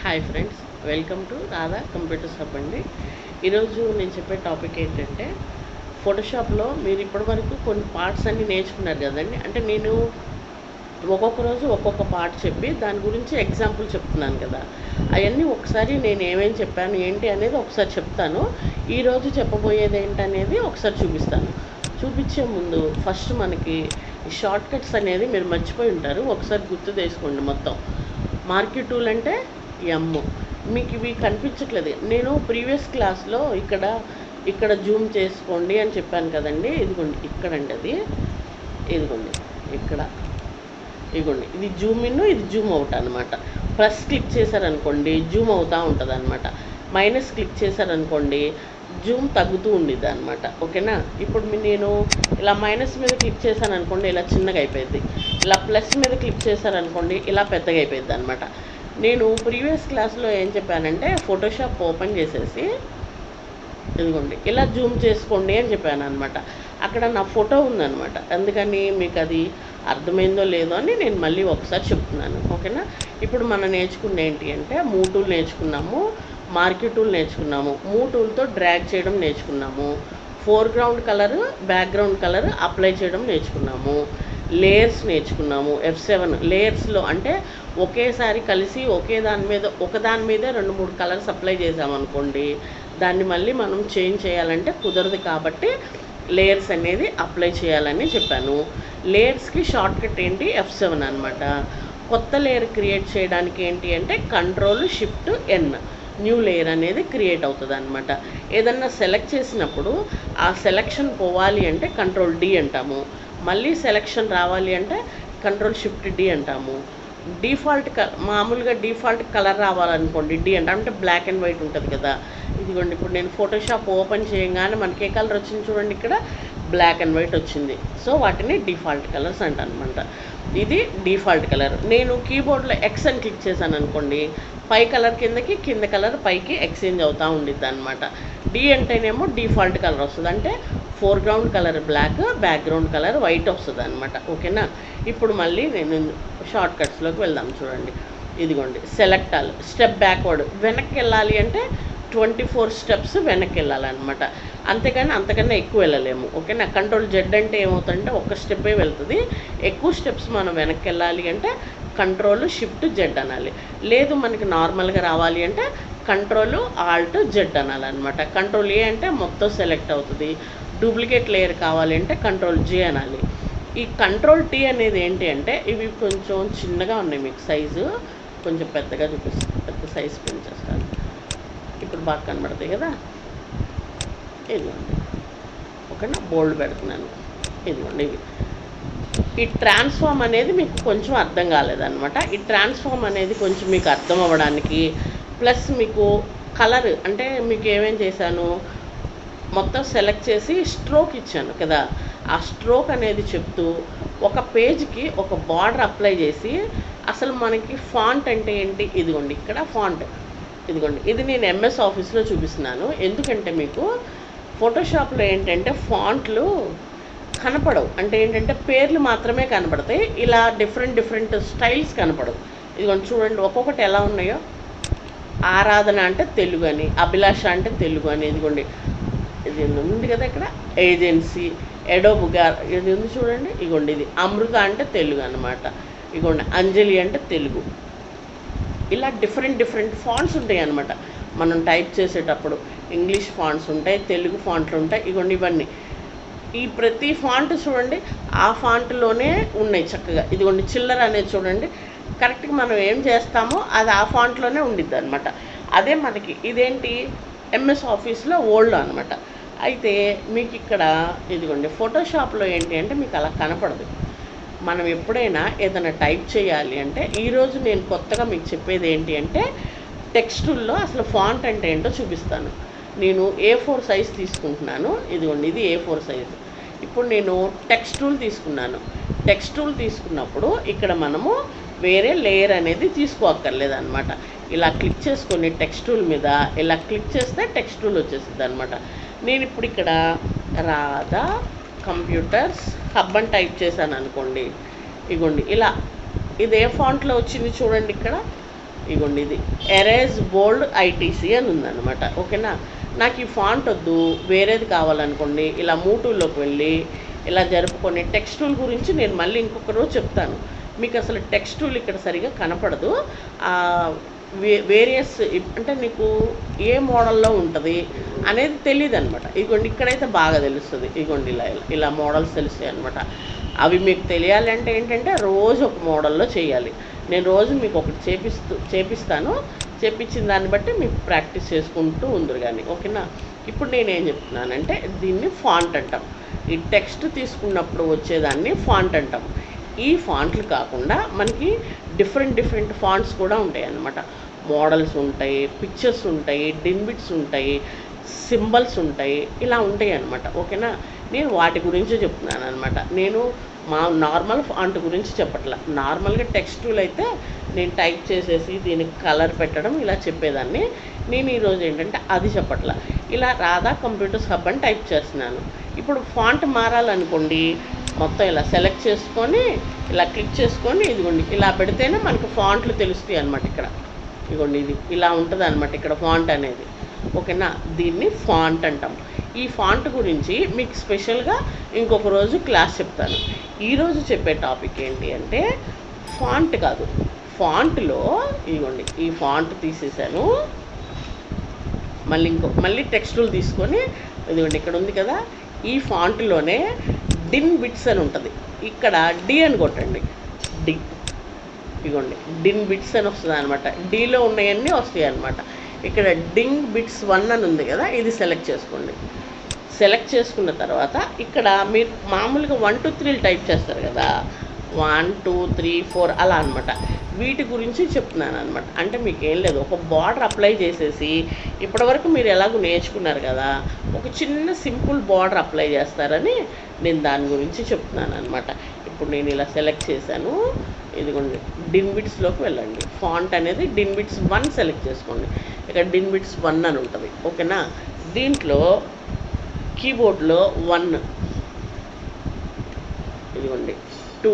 Hi friends welcome to Radha computers hub అండి. ఈరోజు నేను చెప్పే టాపిక్ ఏంటంటే ఫోటోషాప్లో మీరు ఇప్పటివరకు కొన్ని పార్ట్స్ అన్ని నేర్చుకున్నారు కదండి. అంటే నేను ఒక్కొక్క రోజు ఒక్కొక్క పార్ట్ చెప్పి దాని గురించి ఎగ్జాంపుల్ చెప్తున్నాను కదా. అవన్నీ ఒకసారి నేను ఏమేమి చెప్పాను ఏంటి అనేది ఒకసారి చెప్తాను. ఈరోజు చెప్పబోయేది ఏంటనేది ఒకసారి చూపిస్తాను. చూపించే ముందు ఫస్ట్ మనకి ఈ షార్ట్ కట్స్ అనేది మీరు మర్చిపోయి ఉంటారు. ఒకసారి గుర్తు తెసుకోండి మొత్తం. మార్కెట్ టూల్ అంటే ఎమ్ మీకు ఇవి కనిపించట్లేదు. నేను ప్రీవియస్ క్లాస్లో ఇక్కడ ఇక్కడ జూమ్ చేసుకోండి అని చెప్పాను కదండి. ఇదిగోండి ఇక్కడండి అది. ఇదిగోండి ఇక్కడ. ఇదిగోండి ఇది జూమ్ ఇన్ ఇది జూమ్ అవుట్ అనమాట ప్లస్ క్లిక్ చేశారనుకోండి జూమ్ అవుతూ ఉంటుంది అనమాట మైనస్ క్లిక్ చేశారనుకోండి జూమ్ తగ్గుతూ ఉండిద్ది అనమాట ఓకేనా? ఇప్పుడు నేను ఇలా మైనస్ మీద క్లిక్ చేశాను అనుకోండి ఇలా చిన్నగా అయిపోయింది ఇలా ప్లస్ మీద క్లిక్ చేశారనుకోండి ఇలా పెద్దగా అయిపోయింది అనమాట నేను ప్రీవియస్ క్లాస్లో ఏం చెప్పానంటే ఫోటోషాప్ ఓపెన్ చేసేసి ఇదిగోండి ఇలా జూమ్ చేసుకోండి అని చెప్పాను అనమాట అక్కడ నా ఫోటో ఉందనమాట అందుకని మీకు అది అర్థమైందో లేదో అని నేను మళ్ళీ ఒకసారి చెప్తున్నాను. ఓకేనా? ఇప్పుడు మనం నేర్చుకుంది ఏంటి అంటే మూ టూల్ నేర్చుకున్నాము మార్కెట్ టూల్ నేర్చుకున్నాము మూ టూల్తో డ్రాగ్ చేయడం నేర్చుకున్నాము foreground colour background colour apply చేయడం నేర్చుకున్నాము. లేయర్స్ నేర్చుకున్నాము ఎఫ్ సెవెన్ లేయర్స్లో అంటే ఒకేసారి కలిసి ఒకే దాని మీద ఒకదాని మీదే రెండు మూడు కలర్స్ అప్లై చేసామనుకోండి దాన్ని మళ్ళీ మనం చేంజ్ చేయాలంటే కుదరదు కాబట్టి లేయర్స్ అనేది అప్లై చేయాలని చెప్పాను. లేయర్స్కి షార్ట్కట్ ఏంటి? ఎఫ్ సెవెన్ అనమాట కొత్త లేయర్ క్రియేట్ చేయడానికి ఏంటి అంటే control shift N new layer అనేది క్రియేట్ అవుతుంది అనమాట ఏదన్నా సెలెక్ట్ చేసినప్పుడు ఆ సెలెక్షన్ పోవాలి అంటే కంట్రోల్ డి అంటాము. మళ్ళీ సెలెక్షన్ రావాలి అంటే కంట్రోల్ షిఫ్ట్ డి అంటాము. డిఫాల్ట్ క మామూలుగా డిఫాల్ట్ కలర్ రావాలనుకోండి డి అంటే. అంటే బ్లాక్ అండ్ వైట్ ఉంటుంది కదా. ఇదిగోండి ఇప్పుడు నేను ఫోటోషాప్ ఓపెన్ చేయగానే మనకి ఏ కలర్ వచ్చింది చూడండి ఇక్కడ. బ్లాక్ అండ్ వైట్ వచ్చింది. సో వాటిని డిఫాల్ట్ కలర్స్ అంటానమాట ఇది డిఫాల్ట్ కలర్ నేను కీబోర్డ్లో ఎక్స్ అని క్లిక్ చేశాను అనుకోండి పై కలర్ కిందకి కింద కలర్ పైకి ఎక్స్చేంజ్ అవుతూ ఉండిద్ది అనమాట డి అంటేనేమో డిఫాల్ట్ కలర్ వస్తుంది. అంటే foreground colour black background colour white వస్తుంది అనమాట ఓకేనా? ఇప్పుడు మళ్ళీ నేను షార్ట్ కట్స్లోకి వెళ్దాం చూడండి. ఇదిగోండి సెలెక్ట్ ఆల్ స్టెప్ బ్యాక్వర్డ్. వెనక్కి వెళ్ళాలి అంటే ట్వంటీ ఫోర్ స్టెప్స్ వెనక్కి వెళ్ళాలన్నమాట. అంతేకాని అంతకన్నా ఎక్కువ వెళ్ళలేము. ఓకేనా? కంట్రోల్ జెడ్ అంటే ఏమవుతుందంటే ఒక్క స్టెప్పే వెళ్తుంది. ఎక్కువ స్టెప్స్ మనం వెనక్కి వెళ్ళాలి అంటే కంట్రోల్ షిఫ్ట్ జెడ్ అనాలి. లేదు మనకి నార్మల్గా రావాలి అంటే కంట్రోల్ ఆల్ట్ జెడ్ అనాలన్నమాట. కంట్రోల్ ఏ అంటే మొత్తం సెలెక్ట్ అవుతుంది. డూప్లికేట్ లేయర్ కావాలంటే కంట్రోల్ జీ అనాలి. ఈ కంట్రోల్ టీ అనేది ఏంటి అంటే ఇవి కొంచెం చిన్నగా ఉన్నాయి మీకు సైజు కొంచెం పెద్దగా చూపిస్తాను పెద్ద సైజు పెంచేస్తాను ఇప్పుడు బాగా కనబడతాయి కదా? ఇదిగోండి. ఓకేనా బోల్డ్ పెడుతున్నాను. ఇదిగోండి ఇవి. ఈ ట్రాన్స్ఫార్మ్ అనేది మీకు కొంచెం అర్థం కాలేదన్నమాట. ఈ ట్రాన్స్ఫార్మ్ అనేది కొంచెం మీకు అర్థం అవ్వడానికి ప్లస్ మీకు కలర్ అంటే మీకు ఏమేం చేశాను? మొత్తం సెలెక్ట్ చేసి స్ట్రోక్ ఇచ్చాను కదా. ఆ స్ట్రోక్ అనేది చెప్తూ ఒక పేజ్కి ఒక బార్డర్ అప్లై చేసి అసలు మనకి ఫాంట్ అంటే ఏంటి? ఇదిగోండి ఇక్కడ ఫాంట్ ఇదిగోండి. ఇది నేను ఎంఎస్ ఆఫీస్లో చూపిస్తున్నాను. ఎందుకంటే మీకు ఫోటోషాప్లో ఏంటంటే ఫాంట్లు కనపడవు. అంటే ఏంటంటే పేర్లు మాత్రమే కనపడతాయి. ఇలా డిఫరెంట్ డిఫరెంట్ స్టైల్స్ కనపడవు. ఇదిగోండి చూడండి ఒక్కొక్కటి ఎలా ఉన్నాయో. ఆరాధన అంటే తెలుగు అని అభిలాష అంటే తెలుగు అని ఇదిగోండి. ఇది ఉంది కదా ఇక్కడ? ఏజెన్సీ ఎడోబుగా ఇది ఉంది చూడండి. ఇగోండి ఇది అమృత అంటే తెలుగు అనమాట ఇగోండి అంజలి అంటే తెలుగు. ఇలా డిఫరెంట్ డిఫరెంట్ ఫాంట్స్ ఉంటాయి అనమాట మనం టైప్ చేసేటప్పుడు ఇంగ్లీష్ ఫాంట్స్ ఉంటాయి తెలుగు ఫాంట్లు ఉంటాయి. ఇగోండి ఇవన్నీ. ఈ ప్రతి ఫాంట్ చూడండి ఆ ఫాంట్లోనే ఉన్నాయి చక్కగా. ఇదిగోండి చిల్లర అనేది చూడండి. కరెక్ట్గా మనం ఏం చేస్తామో అది ఆ ఫాంట్లోనే ఉండిద్ది అనమాట అదే మనకి ఇదేంటి? ఎంఎస్ ఆఫీస్లో ఓల్డ్ అనమాట అయితే మీకు ఇక్కడ ఇదిగోండి ఫోటోషాప్లో ఏంటి అంటే మీకు అలా కనపడదు. మనం ఎప్పుడైనా ఏదైనా టైప్ చేయాలి అంటే ఈరోజు నేను కొత్తగా మీకు చెప్పేది ఏంటి అంటే టెక్స్టుల్లో అసలు ఫాంట్ అంటే ఏంటో చూపిస్తాను. నేను ఏ ఫోర్ సైజ్ తీసుకుంటున్నాను. ఇదిగోండి ఇది ఏ ఫోర్ సైజ్ ఇప్పుడు నేను టెక్స్టూల్ తీసుకున్నాను. టెక్స్ట్ టూల్ తీసుకున్నప్పుడు ఇక్కడ మనము వేరే లేయర్ అనేది తీసుకోక్కర్లేదు అనమాట ఇలా క్లిక్ చేసుకొని టెక్స్ట్ టూల్ మీద ఇలా క్లిక్ చేస్తే టెక్స్ట్ టూల్ వచ్చేసింది అనమాట నేను ఇప్పుడు ఇక్కడ రాధా కంప్యూటర్స్ హబ్ అని టైప్ చేశాను అనుకోండి. ఇగోండి ఇలా ఇది ఏ ఫాంట్లో వచ్చింది చూడండి ఇక్కడ. ఇగోండి ఇది ఎరేజ్ బోల్డ్ ఐటీసీ అని ఉందన్నమాట. ఓకేనా? నాకు ఈ ఫాంట్ వద్దు వేరేది కావాలనుకోండి ఇలా మూటూల్లోకి వెళ్ళి ఇలా జరుపుకొని టెక్స్టూల్ గురించి నేను మళ్ళీ ఇంకొక రోజు చెప్తాను. మీకు అసలు టెక్స్టూల్ ఇక్కడ సరిగా కనపడదు. వే వేరియస్ అంటే నీకు ఏ మోడల్లో ఉంటుంది అనేది తెలియదు అనమాట ఇదిగోండి ఇక్కడైతే బాగా తెలుస్తుంది. ఇదిగోండి ఇలా ఇలా మోడల్స్ తెలుస్తాయి అనమాట. అవి మీకు తెలియాలంటే ఏంటంటే రోజు ఒక మోడల్లో చేయాలి. నేను రోజు మీకు ఒకటి చేపిస్తూ చేపిస్తాను. చేపించిన దాన్ని బట్టి మీకు ప్రాక్టీస్ చేసుకుంటూ ఉందరు కానీ ఓకేనా? ఇప్పుడు నేనేం చెప్తున్నానంటే దీన్ని ఫాంట్ అంటాం. ఈ టెక్స్ట్ తీసుకున్నప్పుడు వచ్చేదాన్ని ఫాంట్ అంటాం. ఈ ఫాంట్లు కాకుండా మనకి డిఫరెంట్ డిఫరెంట్ ఫాంట్స్ కూడా ఉంటాయి అన్నమాట మోడల్స్ ఉంటాయి పిక్చర్స్ ఉంటాయి డిన్బిట్స్ ఉంటాయి సింబల్స్ ఉంటాయి ఇలా ఉంటాయి అన్నమాట ఓకేనా? నేను వాటి గురించి చెప్తున్నాను అనమాట నేను మా నార్మల్ ఫాంట్ గురించి చెప్పట్లా. నార్మల్గా టెక్స్టులు అయితే నేను టైప్ చేసేసి దీనికి కలర్ పెట్టడం ఇలా చెప్పేదాన్ని. నేను ఈరోజు ఏంటంటే అది చెప్పట్లా. ఇలా రాధా కంప్యూటర్స్ హబ్ అని టైప్ చేస్తున్నాను. ఇప్పుడు ఫాంట్ మారాలనుకోండి మొత్తం ఇలా సెలెక్ట్ చేసుకొని ఇలా క్లిక్ చేసుకొని ఇదిగోండి ఇలా పెడితేనే మనకు ఫాంట్లు తెలుస్తాయి అనమాట ఇక్కడ. ఇదిగోండి ఇది ఇలా ఉంటుంది అనమాట ఇక్కడ ఫాంట్ అనేది. ఓకేనా? దీన్ని ఫాంట్ అంటాం. ఈ ఫాంట్ గురించి మీకు స్పెషల్గా ఇంకొక రోజు క్లాస్ చెప్తాను. ఈరోజు చెప్పే టాపిక్ ఏంటి అంటే ఫాంట్ కాదు. ఫాంట్లో ఇదిగోండి ఈ ఫాంట్ తీసేసాను. మళ్ళీ ఇంకో మళ్ళీ టెక్స్టులు తీసుకొని ఇదిగోండి ఇక్కడ ఉంది కదా ఈ ఫాంట్లోనే డిన్ బిట్స్ అని ఉంటుంది. ఇక్కడ డి అని కొట్టండి. డి ఇదిగోండి డిన్ బిట్స్ అని వస్తుంది అనమాట డీలో ఉన్నాయన్నీ వస్తాయి అనమాట ఇక్కడ డింగ్ బిట్స్ వన్ అని ఉంది కదా ఇది సెలెక్ట్ చేసుకోండి. సెలెక్ట్ చేసుకున్న తర్వాత ఇక్కడ మీరు మామూలుగా వన్ టూ త్రీలు టైప్ చేస్తారు కదా వన్ టూ త్రీ ఫోర్ అలా అనమాట వీటి గురించి చెప్తున్నాను అనమాట అంటే మీకు ఏం లేదు. ఒక బార్డర్ అప్లై చేసేసి ఇప్పటివరకు మీరు ఎలాగో నేర్చుకున్నారు కదా ఒక చిన్న సింపుల్ బార్డర్ అప్లై చేస్తారని నేను దాని గురించి చెప్తున్నాను అనమాట ఇప్పుడు నేను ఇలా సెలెక్ట్ చేశాను. ఇదిగోండి డిన్ బిట్స్లోకి వెళ్ళండి. ఫాంట్ అనేది డిన్ బిట్స్ వన్ సెలెక్ట్ చేసుకోండి. ఇక్కడ డిన్ బిట్స్ వన్ అని ఉంటుంది. ఓకేనా? దీంట్లో కీబోర్డ్లో వన్. ఇదిగోండి టూ.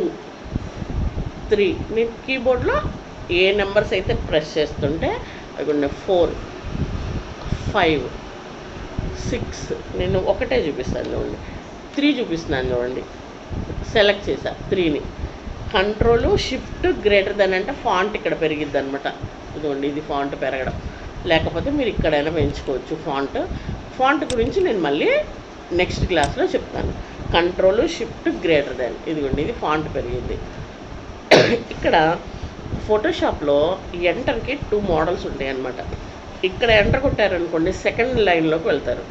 త్రీ నేను కీబోర్డ్లో ఏ నెంబర్స్ అయితే ప్రెస్ చేస్తుంటే అదిగోండి ఫోర్ ఫైవ్ సిక్స్ నేను ఒకటే చూపిస్తాను చూడండి. త్రీ చూపిస్తున్నాను చూడండి. సెలెక్ట్ చేశా త్రీని కంట్రోలు షిఫ్ట్ గ్రేటర్ దెన్ అంటే ఫాంట్ ఇక్కడ పెరిగిద్ది అనమాట ఇదిగోండి ఇది ఫాంట్ పెరగడం. లేకపోతే మీరు ఇక్కడైనా పెంచుకోవచ్చు ఫాంట్ ఫాంట్ గురించి నేను మళ్ళీ నెక్స్ట్ క్లాస్లో చెప్తాను. కంట్రోలు షిఫ్ట్ గ్రేటర్ దెన్ ఇదిగోండి ఇది ఫాంట్ పెరిగింది. ఇక్కడ ఫోటోషాప్లో ఎంటర్కి టూ మోడల్స్ ఉంటాయి అన్నమాట ఇక్కడ ఎంటర్ కొట్టారనుకోండి సెకండ్ లైన్లోకి వెళ్తారు.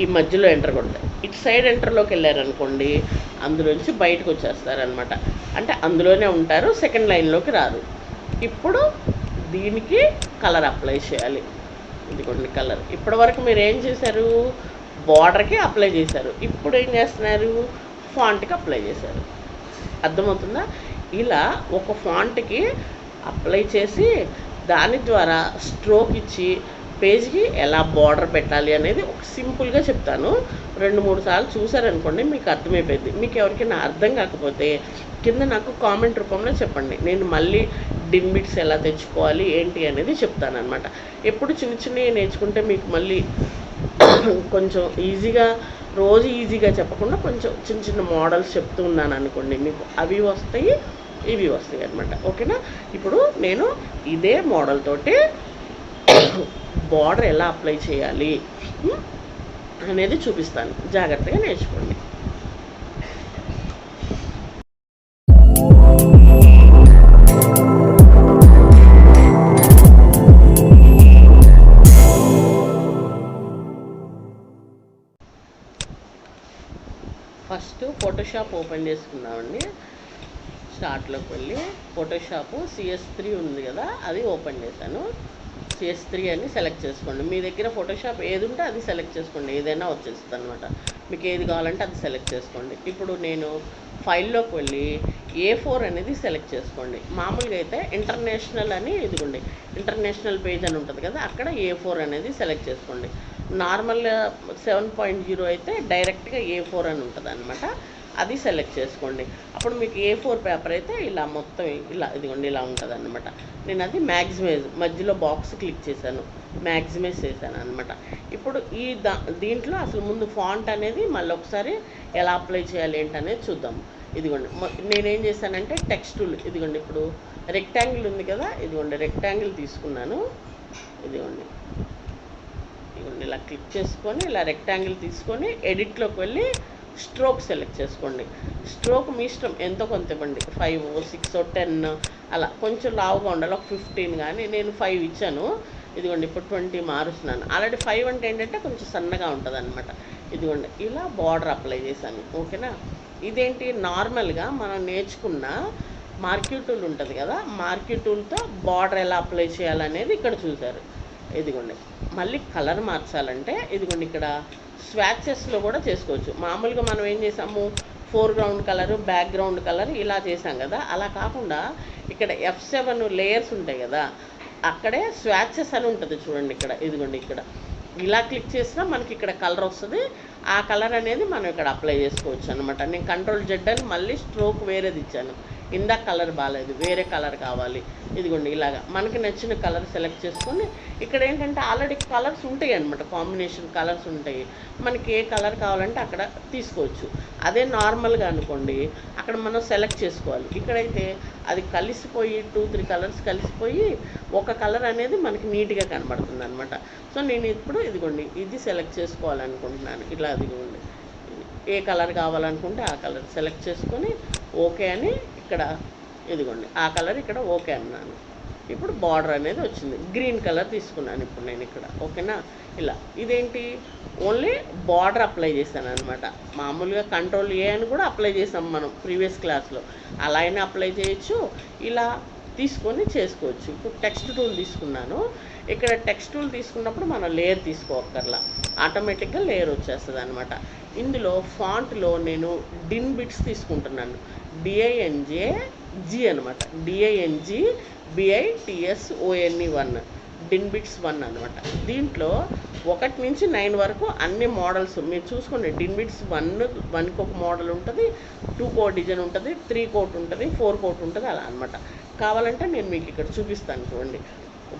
ఈ మధ్యలో ఎంటర్ కొడతారు. ఇటు సైడ్ ఎంటర్లోకి వెళ్ళారనుకోండి అందులోంచి బయటకు వచ్చేస్తారనమాట అంటే అందులోనే ఉంటారు సెకండ్ లైన్లోకి రారు. ఇప్పుడు దీనికి కలర్ అప్లై చేయాలి. ఇదిగోండి కలర్ ఇప్పటివరకు మీరు ఏం చేశారు? బార్డర్కి అప్లై చేశారు. ఇప్పుడు ఏం చేస్తున్నారు? ఫాంట్కి అప్లై చేశారు. అర్థమవుతుందా? ఇలా ఒక ఫాంట్కి అప్లై చేసి దాని ద్వారా స్ట్రోక్ ఇచ్చి పేజ్కి ఎలా బార్డర్ పెట్టాలి అనేది ఒక సింపుల్గా చెప్తాను. రెండు మూడు సార్లు చూసారనుకోండి మీకు అర్థమైపోయింది. మీకు ఎవరికైనా అర్థం కాకపోతే కింద నాకు కామెంట్ రూపంలో చెప్పండి. నేను మళ్ళీ డిన్బిట్స్ ఎలా తెచ్చుకోవాలి ఏంటి అనేది చెప్తాను అనమాట ఎప్పుడు చిన్న చిన్నవి నేర్చుకుంటే మీకు మళ్ళీ కొంచెం ఈజీగా రోజు ఈజీగా చెప్పకుండా కొంచెం చిన్న చిన్న మోడల్స్ చెప్తూ ఉన్నాను అనుకోండి మీకు అవి వస్తాయి ఇవి వస్తాయి అనమాట ఓకేనా? ఇప్పుడు నేను ఇదే మోడల్ తోటి బార్డర్ ఎలా అప్లై చేయాలి అనేది చూపిస్తాను. జాగ్రత్తగా నేర్చుకోండి. ఫస్ట్ ఫోటోషాప్ ఓపెన్ చేసుకున్నామండి స్టార్ట్లోకి వెళ్ళి ఫోటోషాప్ సిఎస్ త్రీ ఉంది కదా అది ఓపెన్ చేశాను. సిఎస్ త్రీ అని సెలెక్ట్ చేసుకోండి. మీ దగ్గర ఫోటోషాప్ ఏది ఉంటే అది సెలెక్ట్ చేసుకోండి. ఏదైనా వచ్చేస్తుంది అనమాట మీకు ఏది కావాలంటే అది సెలెక్ట్ చేసుకోండి. ఇప్పుడు నేను ఫైల్లోకి వెళ్ళి ఏ ఫోర్ అనేది సెలెక్ట్ చేసుకోండి. మామూలుగా అయితే ఇంటర్నేషనల్ అని ఇదిగోండి. ఇంటర్నేషనల్ పేజ్ అని ఉంటుంది కదా అక్కడ ఏ ఫోర్ అనేది సెలెక్ట్ చేసుకోండి. నార్మల్ సెవెన్ పాయింట్ జీరో అయితే డైరెక్ట్గా ఏ ఫోర్ అని ఉంటుంది అనమాట అది సెలెక్ట్ చేసుకోండి. అప్పుడు మీకు ఏ ఫోర్ పేపర్ అయితే ఇలా మొత్తం ఇలా ఇదిగోండి ఇలా ఉంటుంది అనమాట నేను అది మ్యాక్సిమైజ్ మధ్యలో బాక్స్ క్లిక్ చేశాను. మ్యాక్సిమైజ్ చేశాను అనమాట ఇప్పుడు ఈ దా దీంట్లో అసలు ముందు ఫాంట్ అనేది మళ్ళీ ఒకసారి ఎలా అప్లై చేయాలి ఏంటనేది చూద్దాం. ఇదిగోండి నేనేం చేశానంటే టెక్స్టుల్ ఇదిగోండి ఇప్పుడు రెక్టాంగిల్ ఉంది కదా ఇదిగోండి రెక్టాంగిల్ తీసుకున్నాను. ఇదిగోండి ఇదిగోండి ఇలా క్లిక్ చేసుకొని ఇలా రెక్టాంగిల్ తీసుకొని ఎడిట్లోకి వెళ్ళి స్ట్రోక్ సెలెక్ట్ చేసుకోండి. స్ట్రోక్ మీ ఇష్టం. ఎంతో కొంత ఇవ్వండి. ఫైవ్ సిక్స్ టెన్ అలా కొంచెం లావుగా ఉండాలి. ఒక ఫిఫ్టీన్ కానీ నేను ఫైవ్ ఇచ్చాను. ఇదిగోండి ఇప్పుడు ట్వంటీ మారుస్తున్నాను. ఆల్రెడీ ఫైవ్ అంటే ఏంటంటే కొంచెం సన్నగా ఉంటుంది అనమాట ఇదిగోండి ఇలా బార్డర్ అప్లై చేశాను. ఓకేనా? ఇదేంటి? నార్మల్గా మనం నేర్చుకున్న మార్క్యూ టూల్ ఉంటుంది కదా మార్క్యూ టూల్తో బార్డర్ ఎలా అప్లై చేయాలనేది ఇక్కడ చూశారు. ఇదిగోండి. మళ్ళీ కలర్ మార్చాలంటే ఇదిగోండి ఇక్కడ స్వాచెస్లో కూడా చేసుకోవచ్చు. మామూలుగా మనం ఏం చేసాము ఫోర్గ్రౌండ్ కలర్ బ్యాక్గ్రౌండ్ కలర్ ఇలా చేసాం కదా. అలా కాకుండా ఇక్కడ ఎఫ్ సెవెన్ లేయర్స్ ఉంటాయి కదా. అక్కడే స్వాచెస్ అని ఉంటుంది చూడండి ఇక్కడ. ఇదిగోండి ఇక్కడ. ఇలా క్లిక్ చేసినా మనకి ఇక్కడ కలర్ వస్తుంది. ఆ కలర్ అనేది మనం ఇక్కడ అప్లై చేసుకోవచ్చు అనమాట నేను కంట్రోల్ జెడ్ అని మళ్ళీ స్ట్రోక్ వేరేది ఇచ్చాను. ఇందాక కలర్ బాగాలేదు వేరే కలర్ కావాలి. ఇదిగోండి ఇలాగా. మనకి నచ్చిన కలర్ సెలెక్ట్ చేసుకుని ఇక్కడ ఏంటంటే ఆల్రెడీ కలర్స్ ఉంటాయి అనమాట కాంబినేషన్ కలర్స్ ఉంటాయి. మనకి ఏ కలర్ కావాలంటే అక్కడ తీసుకోవచ్చు. అదే నార్మల్గా అనుకోండి అక్కడ మనం సెలెక్ట్ చేసుకోవాలి. ఇక్కడైతే అది కలిసిపోయి టూ త్రీ కలర్స్ కలిసిపోయి ఒక కలర్ అనేది మనకి నీట్గా కనబడుతుంది అనమాట సో నేను ఇప్పుడు ఇదిగోండి ఇది సెలెక్ట్ చేసుకోవాలనుకుంటున్నాను. ఇలా అదిగోండి ఏ కలర్ కావాలనుకుంటే ఆ కలర్ సెలెక్ట్ చేసుకొని ఓకే అని ఇక్కడ ఇదిగోండి ఆ కలర్ ఇక్కడ ఓకే అన్నాను. ఇప్పుడు బార్డర్ అనేది వచ్చింది. గ్రీన్ కలర్ తీసుకున్నాను ఇప్పుడు నేను ఇక్కడ ఓకేనా? ఇలా ఇదేంటి? ఓన్లీ బార్డర్ అప్లై చేశాను అనమాట మామూలుగా కంట్రోల్ ఏ అని కూడా అప్లై చేసాం మనం ప్రీవియస్ క్లాస్లో. అలా అయినా అప్లై చేయొచ్చు ఇలా తీసుకొని చేసుకోవచ్చు. ఇప్పుడు టెక్స్ట్ టూల్ తీసుకున్నాను. ఇక్కడ టెక్స్ట్ టూల్ తీసుకున్నప్పుడు మనం లేయర్ తీసుకోకర్లా ఆటోమేటిక్గా లేయర్ వచ్చేస్తుంది అనమాట ఇందులో ఫాంట్లో నేను డిన్ బిట్స్ తీసుకుంటున్నాను. D I N J G అనమాట D I N G B I T S O N E one din bits one అనమాట దీంట్లో ఒకటి నుంచి నైన్ వరకు అన్ని మోడల్స్ మీరు చూసుకోండి. డిన్ బిట్స్ వన్ వన్కి ఒక మోడల్ ఉంటుంది టూ కోట్ డిజైన్ ఉంటుంది త్రీ కోట్ ఉంటుంది ఫోర్ కోట్ ఉంటుంది అలా అనమాట కావాలంటే నేను మీకు ఇక్కడ చూపిస్తాను చూడండి.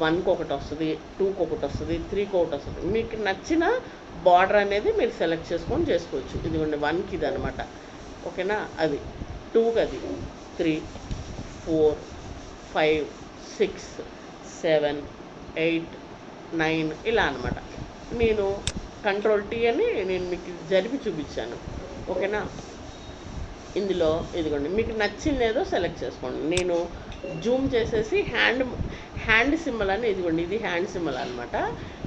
వన్కి ఒకటి వస్తుంది టూకి ఒకటి వస్తుంది త్రీకి ఒకటి వస్తుంది మీకు నచ్చిన బార్డర్ అనేది మీరు సెలెక్ట్ చేసుకొని చేసుకోవచ్చు. ఇదిగోండి వన్కి ఇది అనమాట ఓకేనా? అది. టూకి అది three four five six seven eight nine ఇలా అనమాట. నేను కంట్రోల్ టీ అని నేను మీకు జరిపి చూపించాను. ఓకేనా? ఇందులో ఇదిగోండి మీకు నచ్చింది ఏదో సెలెక్ట్ చేసుకోండి. నేను జూమ్ చేసేసి హ్యాండ్ హ్యాండ్ సింబల్ అని ఇదిగోండి ఇది హ్యాండ్ సింబల్ అనమాట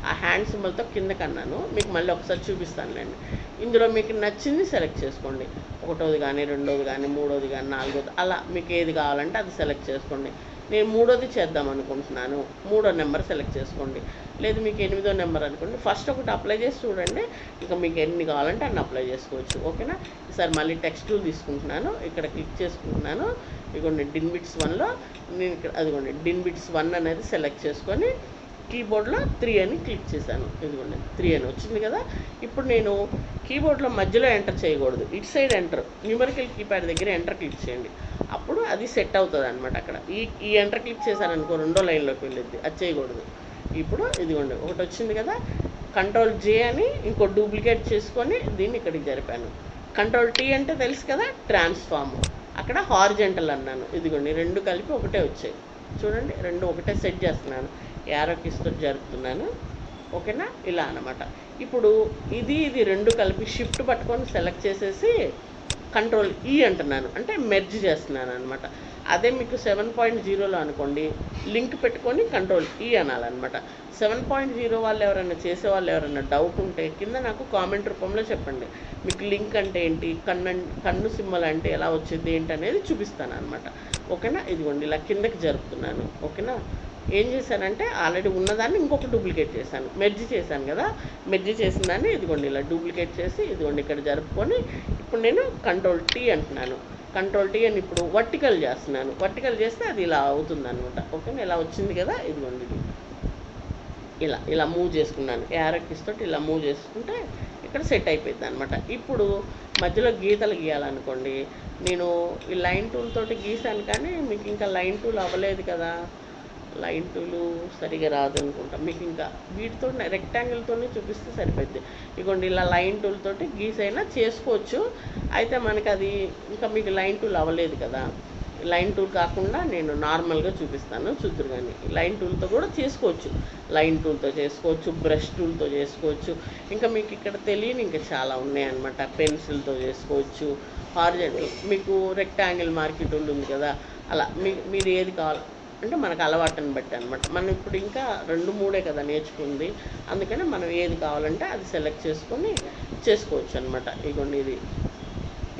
ఆ హ్యాండ్ సింబల్తో కింద కన్నాను. మీకు మళ్ళీ ఒకసారి చూపిస్తానులేండి. ఇందులో మీకు నచ్చింది సెలెక్ట్ చేసుకోండి. ఒకటోది కానీ రెండోది కానీ మూడోది కానీ నాలుగోది అలా మీకు ఏది కావాలంటే అది సెలెక్ట్ చేసుకోండి. నేను మూడోది చేద్దాం అనుకుంటున్నాను. మూడో నెంబర్ సెలెక్ట్ చేసుకోండి. లేదు మీకు ఎనిమిదో నెంబర్ అనుకోండి. ఫస్ట్ ఒకటి అప్లై చేసి చూడండి. ఇంకా మీకు ఎన్ని కావాలంటే అన్ని అప్లై చేసుకోవచ్చు. ఓకేనా? ఈసారి మళ్ళీ టెక్స్ట్ టూల్ తీసుకుంటున్నాను. ఇక్కడ క్లిక్ చేసుకుంటున్నాను. ఇదిగోండి డిన్ బిట్స్ వన్లో నేను ఇక్కడ అదిగోండి డిన్ బిట్స్ వన్ అనేది సెలెక్ట్ చేసుకొని కీబోర్డ్లో త్రీ అని క్లిక్ చేశాను. ఇదిగోండి త్రీ అని వచ్చింది కదా. ఇప్పుడు నేను కీబోర్డ్లో మధ్యలో ఎంటర్ చేయకూడదు. ఇటు సైడ్ ఎంటర్ న్యూమరికల్ కీప్యాడ్ దగ్గర ఎంటర్ క్లిక్ చేయండి. అప్పుడు అది సెట్ అవుతుంది అనమాట అక్కడ. ఈ ఈ ఎంటర్ క్లిక్ చేశారనుకో రెండో లైన్లోకి వెళ్ళిద్ది. అది చేయకూడదు. ఇప్పుడు ఇదిగోండి ఒకటి వచ్చింది కదా కంట్రోల్ జే అని ఇంకో డూప్లికేట్ చేసుకొని దీన్ని ఇక్కడికి జరిపాను. కంట్రోల్ టీ అంటే తెలుసు కదా ట్రాన్స్ఫార్మ్ అక్కడ హార్జెంటల్ అన్నాను. ఇదిగోండి రెండు కలిపి ఒకటే వచ్చాయి. చూడండి రెండు ఒకటే సెట్ చేస్తున్నాను. యారో జరుపుతున్నాను. ఓకేనా? ఇలా అనమాట ఇప్పుడు ఇది ఇది రెండు కలిపి షిఫ్ట్ పట్టుకొని సెలెక్ట్ చేసేసి కంట్రోల్ ఈ e అంటున్నాను. అంటే మెర్జ్ చేస్తున్నాను అనమాట అదే మీకు సెవెన్ పాయింట్ జీరోలో అనుకోండి లింక్ పెట్టుకొని కంట్రోల్ ఈ e అనాలన్నమాట. సెవెన్ పాయింట్ జీరో వాళ్ళు ఎవరైనా చేసే వాళ్ళు ఎవరైనా డౌట్ ఉంటే కింద నాకు కామెంట్ రూపంలో చెప్పండి. మీకు లింక్ అంటే ఏంటి? కన్ను కన్ను సింబల్ అంటే ఎలా వచ్చింది ఏంటి అనేది చూపిస్తాను అనమాట ఓకేనా? ఇదిగోండి ఇలా కిందకి జరుపుతున్నాను. ఓకేనా? ఏం చేశానంటే ఆల్రెడీ ఉన్నదాన్ని ఇంకొక డూప్లికేట్ చేశాను. మెర్జ్ చేశాను కదా? మెర్జ్ చేసిన దాన్ని ఇదిగోండి ఇలా డూప్లికేట్ చేసి ఇదిగోండి ఇక్కడ జరుపుకొని ఇప్పుడు నేను కంట్రోల్ టీ అంటున్నాను. కంట్రోల్ టీ అని ఇప్పుడు వర్టికల్ చేస్తున్నాను. వర్టికల్ చేస్తే అది ఇలా అవుతుంది అనమాట ఓకేనా ఇలా వచ్చింది కదా? ఇదిగోండి ఇది. ఇలా ఇలా మూవ్ చేసుకున్నాను. యారక్కిస్ తోటి ఇలా మూవ్ చేసుకుంటే ఇక్కడ సెట్ అయిపోయింది అనమాట ఇప్పుడు మధ్యలో గీతలు గీయాలనుకోండి నేను ఈ లైన్ టూల్ తోటి గీసాను కానీ మీకు ఇంకా లైన్ టూల్ అవ్వలేదు కదా? లైన్ టూలు సరిగా రాదు మీకు ఇంకా వీటితో రెక్టాంగిల్తోనే చూపిస్తే సరిపోద్ది. ఇదిగోండి ఇలా లైన్ టూల్తోటి గీసైనా చేసుకోవచ్చు. అయితే మనకి అది ఇంకా మీకు లైన్ టూల్ అవ్వలేదు కదా. లైన్ టూల్ కాకుండా నేను నార్మల్గా చూపిస్తాను. చూద్దరు కానీ లైన్ టూల్తో కూడా చేసుకోవచ్చు. లైన్ టూల్తో చేసుకోవచ్చు బ్రష్ టూల్తో చేసుకోవచ్చు. ఇంకా మీకు ఇక్కడ తెలియని ఇంకా చాలా ఉన్నాయన్నమాట. పెన్సిల్తో చేసుకోవచ్చు. హార్జెంటల్ మీకు రెక్టాంగిల్ మార్కెట్ ఉంది కదా. అలా మీ మీరు ఏది కావాలి అంటే మనకు అలవాటుని బట్టి అనమాట మనం ఇప్పుడు ఇంకా రెండు మూడే కదా నేర్చుకుంది. అందుకని మనం ఏది కావాలంటే అది సెలెక్ట్ చేసుకొని చేసుకోవచ్చు అనమాట ఇగోండి ఇది.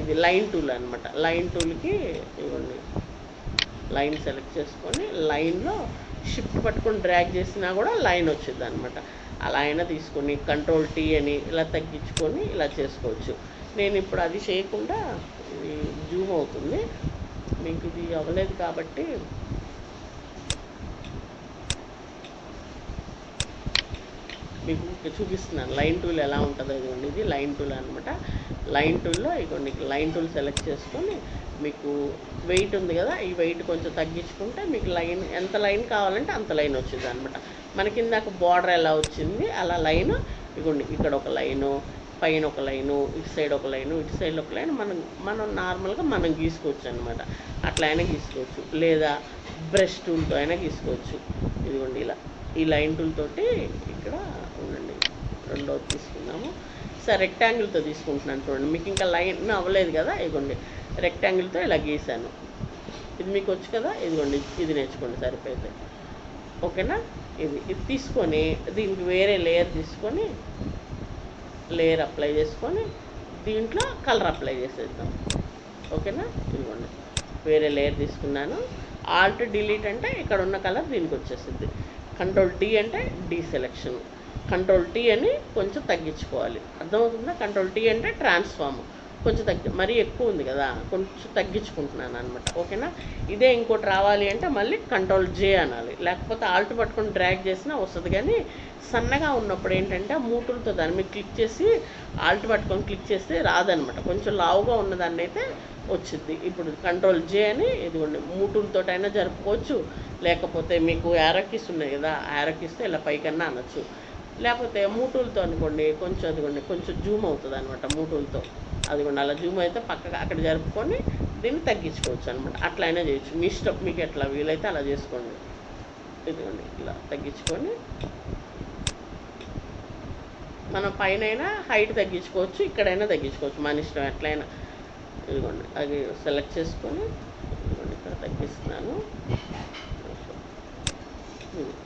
ఇది లైన్ టూల్ అనమాట లైన్ టూల్కి ఇవ్వండి లైన్ సెలెక్ట్ చేసుకొని లైన్లో షిఫ్ట్ పట్టుకొని డ్రాగ్ చేసినా కూడా లైన్ వచ్చింది అనమాట అలా అయినా తీసుకొని కంట్రోల్ టీ అని ఇలా తగ్గించుకొని ఇలా చేసుకోవచ్చు. నేను ఇప్పుడు అది చేయకుండా ఇది జూమ్ అవుతుంది. మీకు ఇది అవ్వలేదు కాబట్టి మీకు చూపిస్తున్నాను లైన్ టూల్ ఎలా ఉంటుందో ఇదిగోండి ఇది లైన్ టూల్ అనమాట లైన్ టూల్లో ఇదిగోండి లైన్ టూల్ సెలెక్ట్ చేసుకొని మీకు వెయిట్ ఉంది కదా ఈ వెయిట్ కొంచెం తగ్గించుకుంటే మీకు లైన్ ఎంత లైన్ కావాలంటే అంత లైన్ వచ్చింది అనమాట మనకి ఇందాక బార్డర్ ఎలా వచ్చింది? అలా లైన్ ఇదిగోండి ఇక్కడ ఒక లైను పైన ఒక లైను ఇటు సైడ్ ఒక లైను ఇటు సైడ్ ఒక లైన్ మనం మనం నార్మల్గా మనం గీసుకోవచ్చు అనమాట అట్లా అయినా గీసుకోవచ్చు. లేదా బ్రష్ టూల్తో అయినా గీసుకోవచ్చు. ఇదిగోండి ఇలా. ఈ లైన్ టూల్ తోటి ఇక్కడ ఉండండి. రెండోది తీసుకుందాము. సార్ రెక్టాంగిల్తో తీసుకుంటున్నాను చూడండి. మీకు ఇంకా లైన్ అవ్వలేదు కదా? ఇదిగోండి. రెక్టాంగిల్తో ఇలా గీసాను. ఇది మీకు వచ్చు కదా? ఇదిగోండి ఇది నేర్చుకోండి సరిపోతే ఓకేనా? ఇది ఇది తీసుకొని దీనికి వేరే లేయర్ తీసుకొని లేయర్ అప్లై చేసుకొని దీంట్లో కలర్ అప్లై చేసేద్దాం. ఓకేనా? ఇదిగోండి. వేరే లేయర్ తీసుకున్నాను. ఆల్ట్ డిలీట్ అంటే ఇక్కడ ఉన్న కలర్ దీనికి వచ్చేసింది. కంట్రోల్ డి అంటే డీసెలెక్షన్. కంట్రోల్ టీ అని కొంచెం తగ్గించుకోవాలి. అర్థమవుతుందా? కంట్రోల్ టీ అంటే ట్రాన్స్ఫార్మ్. కొంచెం తగ్గి మరీ ఎక్కువ ఉంది కదా కొంచెం తగ్గించుకుంటున్నాను అనమాట ఓకేనా? ఇదే ఇంకోటి రావాలి అంటే మళ్ళీ కంట్రోల్ జే అనాలి. లేకపోతే ఆల్ట్ పట్టుకొని డ్రాగ్ చేసినా వస్తుంది. కానీ సన్నగా ఉన్నప్పుడు ఏంటంటే మూటులతో దాన్ని మీరు క్లిక్ చేసి ఆల్ట్ పట్టుకొని క్లిక్ చేస్తే రాదనమాట కొంచెం లావుగా ఉన్నదాన్ని అయితే వచ్చింది. ఇప్పుడు కంట్రోల్ జే అని ఇదిగోండి మూటులతో అయినా జరుపుకోవచ్చు. లేకపోతే మీకు యారకీస్ ఉన్నాయి కదా యారకీస్తే ఇలా పైకన్నా అనొచ్చు. లేకపోతే మూటులతో అనుకోండి కొంచెం అదిగోండి కొంచెం జూమ్ అవుతుంది అనమాట మూటులతో. అదిగోండి అలా జూమ్ అయితే పక్కగా అక్కడ జరుపుకొని దీన్ని తగ్గించుకోవచ్చు అనమాట అట్లయినా చేయొచ్చు. మీ ఇష్టం మీకు ఎట్లా వీలైతే అలా చేసుకోండి. ఇదిగోండి ఇలా తగ్గించుకొని మనం పైన హైట్ తగ్గించుకోవచ్చు ఇక్కడైనా తగ్గించుకోవచ్చు. మన ఇష్టం ఎట్లయినా. ఇదిగోండి అది సెలెక్ట్ చేసుకొని ఇదిగోండి ఇక్కడ తగ్గిస్తున్నాను.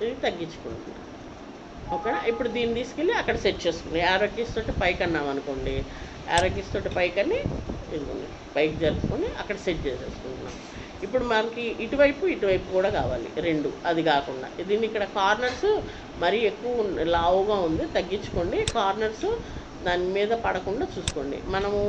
ఇది తగ్గించుకుంటున్నాను ఓకేనా ఇప్పుడు దీన్ని తీసుకెళ్ళి అక్కడ సెట్ చేసుకుని యారోకీస్ తోటి పైకి అన్నాం అనుకోండి. యారోకీస్ తోటి అని ఇదిగోండి పైకి జరుపుకొని అక్కడ సెట్ చేసేసుకుంటున్నాం. ఇప్పుడు మనకి ఇటువైపు ఇటువైపు కూడా కావాలి రెండు. అది కాకుండా. దీన్ని ఇక్కడ కార్నర్స్ మరీ ఎక్కువ లావుగా ఉంది తగ్గించుకోండి. కార్నర్స్ దాని మీద పడకుండా చూసుకోండి. మనము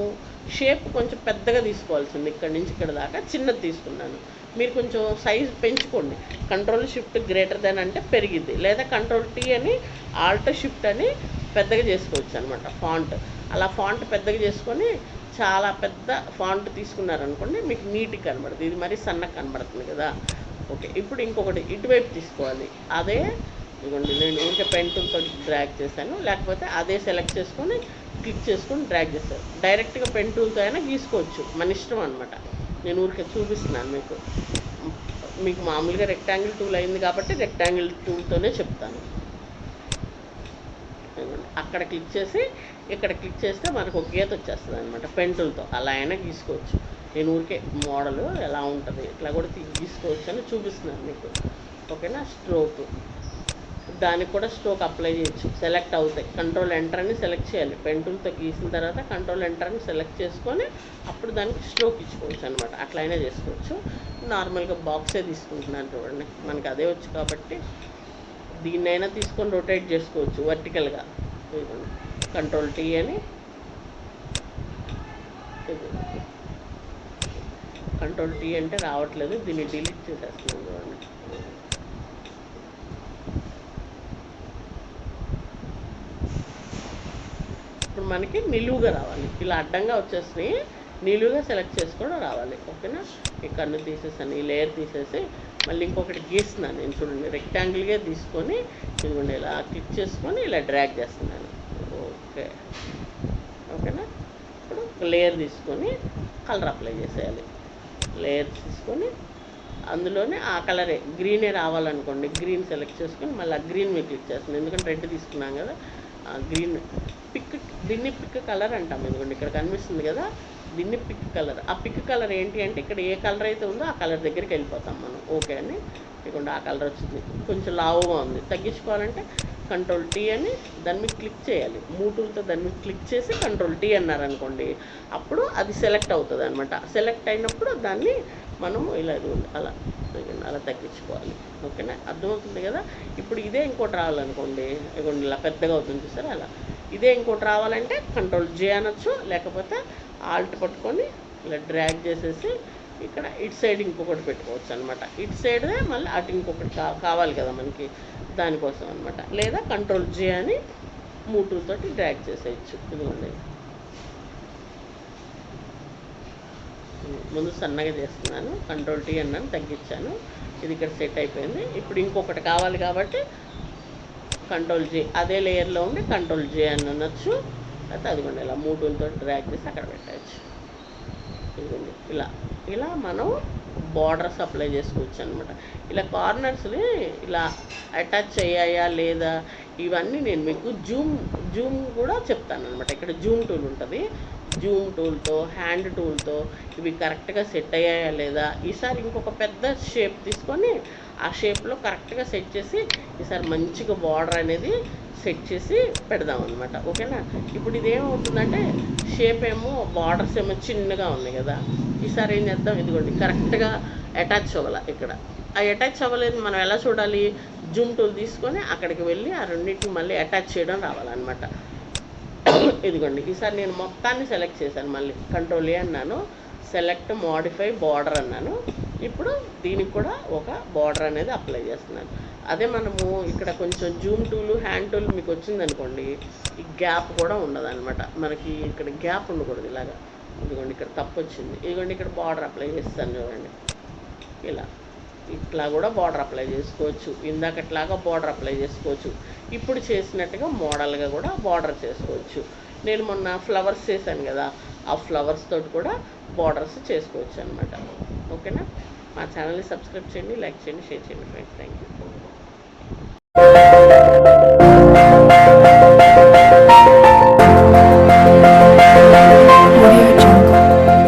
షేప్ కొంచెం పెద్దగా తీసుకోవాల్సింది ఇక్కడ నుంచి ఇక్కడ దాకా చిన్నది తీసుకున్నాను. మీరు కొంచెం సైజ్ పెంచుకోండి. కంట్రోల్ షిఫ్ట్ గ్రేటర్ దెన్ అంటే పెరిగిద్ది. లేదా కంట్రోల్ టీ అని ఆల్ట్ షిఫ్ట్ అని పెద్దగా చేసుకోవచ్చు అనమాట ఫాంట్ అలా ఫాంట్ పెద్దగా చేసుకొని చాలా పెద్ద ఫాంట్ తీసుకున్నారనుకోండి మీకు నీట్గా కనబడుతుంది. ఇది మరీ సన్నగా కనబడుతుంది కదా. ఓకే ఇప్పుడు ఇంకొకటి ఇటువైపు తీసుకోవాలి. అదే ఇదిగోండి నేను ఊరికే పెన్సిల్తో డ్రాగ్ చేశాను. లేకపోతే అదే సెలెక్ట్ చేసుకొని క్లిక్ చేసుకొని డ్రాగ్ చేస్తాను డైరెక్ట్గా పెన్ టూల్తో అయినా గీసుకోవచ్చు. మన ఇష్టం అనమాట నేను ఊరికే చూపిస్తున్నాను మీకు. మీకు మామూలుగా రెక్టాంగిల్ టూల్ అయింది కాబట్టి రెక్టాంగిల్ టూల్తోనే చెప్తాను. అక్కడ క్లిక్ చేసి ఇక్కడ క్లిక్ చేస్తే మనకు ఒక గీత వచ్చేస్తుంది అనమాట పెంటులతో అలా అయినా గీసుకోవచ్చు. నేను ఊరికే మోడల్ ఎలా ఉంటుంది ఇట్లా కూడా గీసుకోవచ్చు అని చూపిస్తున్నాను మీకు. ఓకేనా? స్ట్రోక్ దానికి కూడా స్ట్రోక్ అప్లై చేయొచ్చు. సెలెక్ట్ అవుతాయి. కంట్రోల్ ఎంటర్ అని సెలెక్ట్ చేయాలి. పెంటులతో గీసిన తర్వాత కంట్రోల్ ఎంటర్ అని సెలెక్ట్ చేసుకొని అప్పుడు దానికి స్ట్రోక్ ఇచ్చుకోవచ్చు అనమాట అట్లయినా చేసుకోవచ్చు. నార్మల్గా బాక్సే తీసుకుంటున్నాను చూడండి. మనకి అదే వచ్చు కాబట్టి దీన్నైనా తీసుకొని రొటేట్ చేసుకోవచ్చు వర్టికల్గా కంట్రోల్ టీ అని. కంట్రోల్ టీ అంటే రావట్లేదు. దీన్ని డిలీట్ చేసేస్తున్నాను చూడండి. ఇప్పుడు మనకి నిలువుగా రావాలి. ఇలా అడ్డంగా వచ్చేసినాయి నిలువుగా సెలెక్ట్ చేసుకోవడం రావాలి. ఓకేనా? ఈ కన్ను తీసేసాను ఈ లేయర్ తీసేసి మళ్ళీ ఇంకొకటి గీస్తున్నాను నేను చూడండి. రెక్టాంగిల్గా తీసుకొని ఇదిగోండి ఇలా క్లిక్ చేసుకొని ఇలా డ్రాగ్ చేస్తున్నాను. ఓకే. ఓకేనా? ఇప్పుడు ఒక లేయర్ తీసుకొని కలర్ అప్లై చేసేయాలి. లేయర్ తీసుకొని అందులోనే ఆ కలరే గ్రీనే రావాలనుకోండి గ్రీన్ సెలెక్ట్ చేసుకొని మళ్ళీ ఆ గ్రీన్ మీద క్లిక్ చేస్తుంది ఎందుకంటే రెడ్ తీసుకున్నాం కదా గ్రీన్ పిక్ దీన్ని పిక్ కలర్ అంటాం ఎందుకంటే ఇక్కడ కనిపిస్తుంది కదా దీన్ని పిక్ కలర్. ఆ పిక్ కలర్ ఏంటి అంటే ఇక్కడ ఏ కలర్ అయితే ఉందో ఆ కలర్ దగ్గరికి వెళ్ళిపోతాం మనం. ఓకే అని ఇదిగోండి ఆ కలర్ వచ్చింది. కొంచెం లావుగా ఉంది. తగ్గించుకోవాలంటే కంట్రోల్ టీ అని దాని మీద క్లిక్ చేయాలి. మూటులతో దాని మీద క్లిక్ చేసి కంట్రోల్ టీ అన్నారనుకోండి అప్పుడు అది సెలెక్ట్ అవుతుంది అనమాట సెలెక్ట్ అయినప్పుడు దాన్ని మనము ఇలా ఇదిగోండి అలా అలా తగ్గించుకోవాలి. ఓకేనా? అర్థమవుతుంది కదా? ఇప్పుడు ఇదే ఇంకోటి రావాలనుకోండి ఇదిగోండి ఇలా పెద్దగా అవుతుంది చూసారా? అలా. ఇదే ఇంకోటి రావాలంటే కంట్రోల్ జే అనొచ్చు లేకపోతే ఆల్ట్ పట్టుకొని ఇలా డ్రాగ్ చేసేసి ఇక్కడ ఇటు సైడ్ ఇంకొకటి పెట్టుకోవచ్చు అనమాట ఇటు సైడ్దే మళ్ళీ అటు ఇంకొకటి కా కావాలి కదా మనకి దానికోసం అనమాట లేదా కంట్రోల్ జే అని మూటూతోటి డ్రాగ్ చేసేయచ్చు. ఇదిగోండి. ముందు సన్నగా చేస్తున్నాను. కంట్రోల్ టీ అన్నాను తగ్గించాను. ఇది ఇక్కడ సెట్ అయిపోయింది. ఇప్పుడు ఇంకొకటి కావాలి కాబట్టి కంట్రోల్ జే అదే లేయర్లో ఉండి కంట్రోల్ జే అని అనొచ్చు. అయితే అదిగోండి ఇలా మూటూలతో డ్రాగ్ చేసి అక్కడ పెట్టచ్చు. ఇదిగోండి ఇలా. ఇలా మనం బార్డర్స్ అప్లై చేసుకోవచ్చు అనమాట ఇలా కార్నర్స్ని ఇలా అటాచ్ అయ్యాయా లేదా ఇవన్నీ నేను మీకు జూమ్ జూమ్ కూడా చెప్తాను అనమాట ఇక్కడ జూమ్ టూల్ ఉంటుంది. జూమ్ టూల్తో హ్యాండ్ టూల్తో ఇవి కరెక్ట్గా సెట్ అయ్యాయా లేదా? ఈసారి ఇంకొక పెద్ద షేప్ తీసుకొని ఆ షేప్లో కరెక్ట్గా సెట్ చేసి ఈసారి మంచిగా బార్డర్ అనేది సెట్ చేసి పెడదాం అనమాట ఓకేనా? ఇప్పుడు ఇదేమవుతుందంటే షేప్ ఏమో బార్డర్స్ ఏమో చిన్నగా ఉన్నాయి కదా. ఈసారి ఏం చేద్దాం? ఇదిగోండి కరెక్ట్గా అటాచ్ అవ్వాలి ఇక్కడ. ఆ అటాచ్ అవ్వలేదు మనం ఎలా చూడాలి? జూమ్ టూల్ తీసుకొని అక్కడికి వెళ్ళి ఆ రెండింటిని మళ్ళీ అటాచ్ చేయడం రావాలన్నమాట. ఇదిగోండి ఈసారి నేను మొత్తాన్ని సెలెక్ట్ చేశాను మళ్ళీ కంట్రోల్ ఏ అన్నాను సెలెక్ట్ మోడిఫై బార్డర్ అన్నాను. ఇప్పుడు దీనికి కూడా ఒక బార్డర్ అనేది అప్లై చేస్తున్నాను. అదే మనము ఇక్కడ కొంచెం జూమ్ టూలు హ్యాండ్ టూల్ మీకు వచ్చిందనుకోండి ఈ గ్యాప్ కూడా ఉండదన్నమాట మనకి ఇక్కడ గ్యాప్ ఉండకూడదు ఇలాగా. ఇదిగోండి ఇక్కడ తప్పు వచ్చింది. ఇదిగోండి ఇక్కడ బార్డర్ అప్లై చేస్తాను చూడండి. ఇలా. ఇట్లా కూడా బార్డర్ అప్లై చేసుకోవచ్చు. ఇందాకట్లాగా బార్డర్ అప్లై చేసుకోవచ్చు. ఇప్పుడు చేసినట్టుగా మోడల్గా కూడా బార్డర్ చేసుకోవచ్చు. నేను మొన్న ఫ్లవర్స్ చేశాను కదా ఆ ఫ్లవర్స్ తోటి కూడా బార్డర్స్ చేసుకోవచ్చు అనమాట ఓకేనా? మా ఛానల్ని సబ్స్క్రైబ్ చేయండి లైక్ చేయండి షేర్ చేయండి ఫ్రెండ్స్ థ్యాంక్ యూ